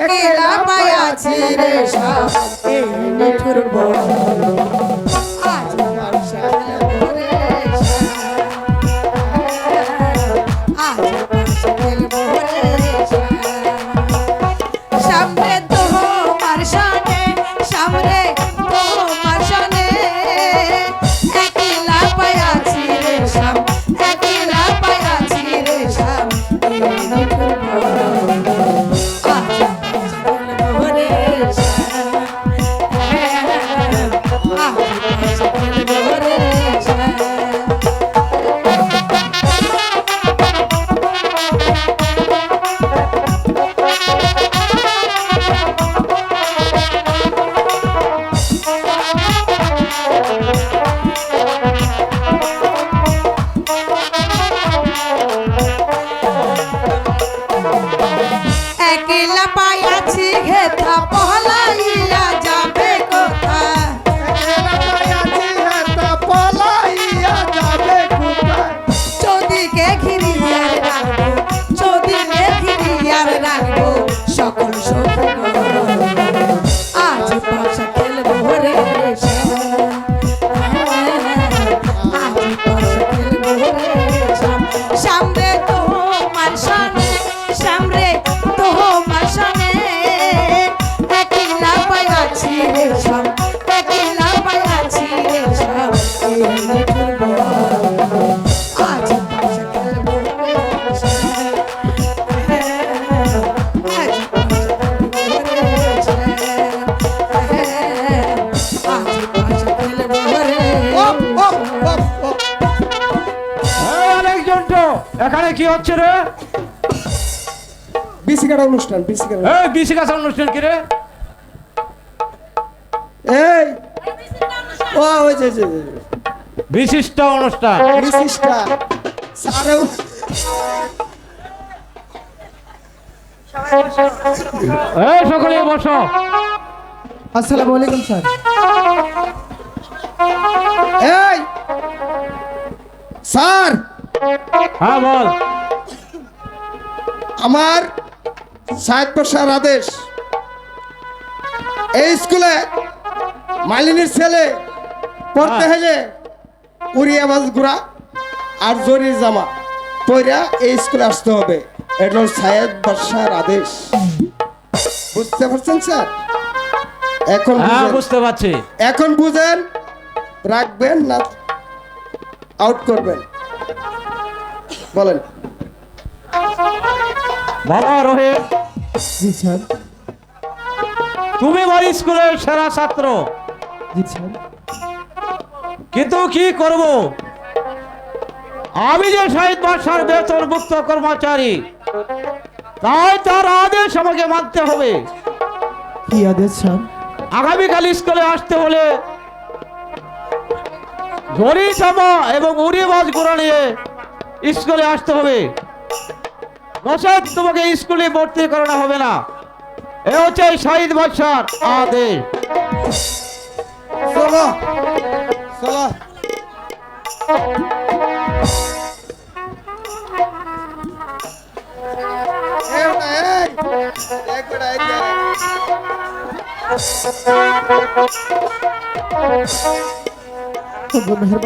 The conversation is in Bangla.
একলা পায়াছি রে সব এই নিঠুর বন। একলা পায়াছি ঘেথা পহলাইয়া এখানে কি হচ্ছে রে? বিসিকার অনুষ্ঠান বিসিকার এই বিসি অনুষ্ঠান কি রে? এই ও ওই যে যে। বিশিষ্ট অনুষ্ঠান। বিশিষ্টা। স্যারেও এই সকলে বসো। আসসালামু আলাইকুম স্যার। এই স্যার। হ্যাঁ বল। আমার সাত বর্ষার আদেশ। এই স্কুলে মালিনীর ছেলে পড়তে হ্যাঁ। হলে উড়ি আওয়াজ গুড়া আর জরির জামা পইরা এই স্কুলে আসতে হবে। এটা হলো সায়েদ বর্ষার আদেশ। বুঝতে পারছেন স্যার? এখন হ্যাঁ বুঝতে পারছি। এখন বুঝেন রাখবেন না আউট করবেন। বলেন। বাবা রোহিত। জি স্যার। তুমি আমার স্কুলের সেরা ছাত্র। জি স্যার। কিন্তু কি করব? আমি যে শহীদ বাসার বেতন মুক্ত কর্মচারী তাই তার আদেশ আমাকে মানতে হবে। কি আদেশ স্যার? আগামীকাল স্কুলে আসতে হলে ঘড়ি জামা এবং উড়ি বাজ গোড়া নিয়ে স্কুলে আসতে হবে। নচেত তোমাকে স্কুলে ভর্তি করানো হবে না। এ হচ্ছে শহীদ বাদশার আদেশ। চলো। মেহরবান।